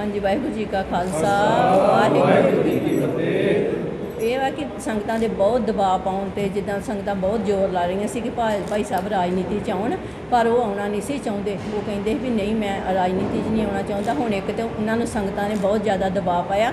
ਹਾਂਜੀ, ਵਾਹਿਗੁਰੂ ਜੀ ਕਾ ਖਾਲਸਾ, ਵਾਹਿਗੁਰੂ ਜੀ ਕੀ ਫਤਿਹ। ਇਹ ਵਾ ਕਿ ਸੰਗਤਾਂ ਦੇ ਬਹੁਤ ਦਬਾਅ ਪਾਉਣ ਤੇ ਜਿੱਦਾਂ ਸੰਗਤਾਂ ਬਹੁਤ ਜ਼ੋਰ ਲਾ ਰਹੀਆਂ ਸੀ ਕਿ ਭਾਈ ਭਾਈ ਸਾਹਿਬ ਰਾਜਨੀਤੀ 'ਚ ਆਉਣ, ਪਰ ਉਹ ਆਉਣਾ ਨਹੀਂ ਸੀ ਚਾਹੁੰਦੇ। ਉਹ ਕਹਿੰਦੇ ਵੀ ਨਹੀਂ, ਮੈਂ ਰਾਜਨੀਤੀ 'ਚ ਨਹੀਂ ਆਉਣਾ ਚਾਹੁੰਦਾ। ਹੁਣ ਇੱਕ ਤੇ ਉਹਨਾਂ ਨੂੰ ਸੰਗਤਾਂ ਨੇ ਬਹੁਤ ਜ਼ਿਆਦਾ ਦਬਾਅ ਪਾਇਆ।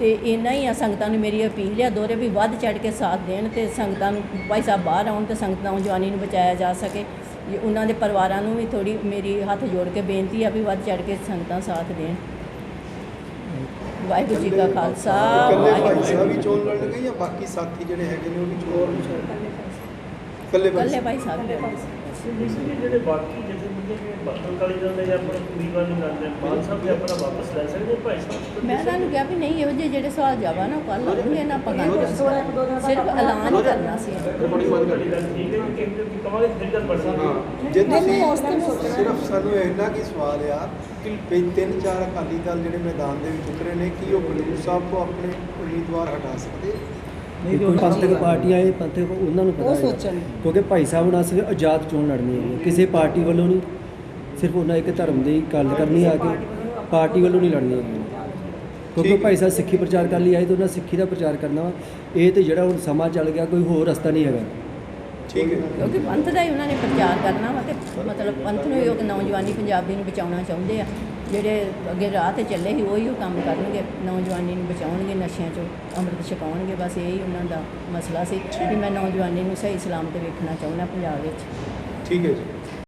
ਤੇ ਇੰਨਾ ਹੀ ਆ ਸੰਗਤਾਂ ਨੂੰ ਮੇਰੀ ਅਪੀਲ ਆ ਦੋਰੇ ਵੀ ਵੱਧ ਚੜ ਕੇ ਸਾਥ ਦੇਣ ਤੇ ਸੰਗਤਾਂ ਨੂੰ ਭਾਈ ਸਾਹਿਬ ਬਾਹਰ ਆਉਣ ਤੇ ਸੰਗਤ ਨੌਜਵਾਨੀ ਨੂੰ ਬਚਾਇਆ ਜਾ ਸਕੇ। ਇਹ ਉਹਨਾਂ ਦੇ ਪਰਿਵਾਰਾਂ ਨੂੰ ਵੀ ਥੋੜੀ ਮੇਰੀ ਹੱਥ ਜੋੜ ਕੇ ਬੇਨਤੀ ਆ ਵੀ ਵੱਧ ਚੜ ਕੇ ਸੰਗਤਾਂ ਸਾਥ ਦੇਣ। ਵਾਹਿਗੁਰੂ ਜੀ ਕਾ ਖਾਲਸਾ ਇਕੱਲੇ ਭਾਈ ਵਾਹਿਗੁਰੂ ਸਾਹਿਬ ਵੀ ਚੋਣ ਲੜਨਗੇ ਜਾਂ ਬਾਕੀ ਸਾਥੀ ਜਿਹੜੇ ਹੈਗੇ ਨੇ ਉਹ ਵੀ ਚੋਣ ਇਕੱਲੇ ਭਾਈ ਸਾਹਿਬ। ਦੇ ਜਿਹੜੇ ਬਾਕੀ ਜਿਹੜੇ ਮੁੰਡੇ ਨੇ ਬੱਤਲ ਕਾਲੀ ਜਾਂਦੇ ਜਾਂ ਆਪਣਾ ਪੂਰੀਵਾਲ ਨਹੀਂ ਕਰਦੇ ਮਾਨ ਸਾਹਿਬ ਦੇ ਆਪਣਾ ਵਾਪਸ ਲੈ ਸਕਦੇ ਭਾਈ ਸਾਹਿਬ? ਮੈਂ ਤੁਹਾਨੂੰ ਕਿਹਾ ਵੀ ਨਹੀਂ ਇਹੋ ਜਿਹੇ ਜਿਹੜੇ ਸਵਾਲ ਜਵਾਬ ਨਾ ਕੱਲ ਆਉਣਗੇ ਨਾ ਆਪਾਂ ਗੱਲ। ਸਿਰਫ ਐਲਾਨ ਕਰਨਾ ਸੀ। ਤੁਹਾਡੀ ਗੱਲ ਠੀਕ ਹੈ ਕਿ ਕਮਾਲ ਦੀ ਫਿਰ ਗੱਲ ਬਣ ਸਕਦੀ ਹੈ। ਹਾਂ ਜੇ ਤੁਸੀਂ ਸਿਰਫ ਸਾਨੂੰ ਇੰਨਾ ਕੀ ਸਵਾਲ ਆ ਕਿ ਵੀ ਤਿੰਨ ਚਾਰ ਅਕਾਲੀ ਦਲ ਜਿਹੜੇ ਮੈਦਾਨ ਦੇ ਵਿੱਚ ਉਤਰੇ ਨੇ ਕੀ ਉਹ ਖਡੂਰ ਸਾਹਿਬ ਤੋਂ ਆਪਣੇ ਉਮੀਦਵਾਰ ਹਟਾ ਸਕਦੇ? ਨਹੀਂ ਕੋਈ ਪੰਥਕ ਪਾਰਟੀਆਂ ਇਹ ਪੰਥਕ ਉਹਨਾਂ ਨੂੰ ਪਤਾ ਹੈ ਕਿਉਂਕਿ ਭਾਈ ਸਾਹਿਬ ਨਾਲ ਸਿਰਫ ਆਜ਼ਾਦ ਚੋਣ ਲੜਨੀ ਹੈ ਕਿਸੇ ਪਾਰਟੀ ਵੱਲੋਂ ਨਹੀਂ। ਸਿਰਫ ਉਹਨਾਂ ਇੱਕ ਧਰਮ ਦੀ ਗੱਲ ਕਰਨੀ ਆ ਕੇ ਪਾਰਟੀ ਵੱਲੋਂ ਨਹੀਂ। ਲੜਨੀ। ਹੈਗੀ ਕਿਉਂਕਿ ਹੈ। ਭਾਈ ਸਾਹਿਬ ਸਿੱਖੀ ਪ੍ਰਚਾਰ ਕਰਨ ਲਈ ਆਏ ਤੇ ਉਹਨਾਂ ਸਿੱਖੀ ਦਾ ਪ੍ਰਚਾਰ ਕਰਨਾ ਵਾ। ਇਹ ਤੇ ਜਿਹੜਾ ਹੁਣ ਸਮਾਂ ਚੱਲ ਗਿਆ ਕੋਈ ਹੋਰ ਰਸਤਾ ਨਹੀਂ ਹੈਗਾ। ਠੀਕ ਹੈ। ਕਿਉਂਕਿ ਪੰਥ ਦਾ ਹੀ ਉਹਨਾਂ ਨੇ ਪ੍ਰਚਾਰ ਕਰਨਾ ਵਾ ਤੇ ਮਤਲਬ ਪੰਥ ਨੂੰ ਹੀ ਉਹ ਨੌਜਵਾਨੀ ਪੰਜਾਬੀ ਨੂੰ ਬਚਾਉਣਾ ਚਾਹੁੰਦੇ ਆ। ਜਿਹੜੇ ਅੱਗੇ ਰਾਹ ਤੇ ਚੱਲੇ ਸੀ, ਉਹੀ ਉਹ ਕੰਮ ਕਰਨਗੇ, ਨੌਜਵਾਨੀ ਨੂੰ ਬਚਾਉਣਗੇ, ਨਸ਼ਿਆਂ ਚੋਂ ਅੰਮ੍ਰਿਤ ਛਕਾਉਣਗੇ, ਬਸ ਇਹੀ ਉਹਨਾਂ ਦਾ ਮਸਲਾ ਸੀ ਕਿ ਮੈਂ ਨੌਜਵਾਨੀ ਨੂੰ ਸਹੀ ਸਲਾਮਤ ਵੇਖਣਾ ਚਾਹੁੰਦਾ ਪੰਜਾਬ ਵਿੱਚ। ਠੀਕ ਹੈ ਜੀ।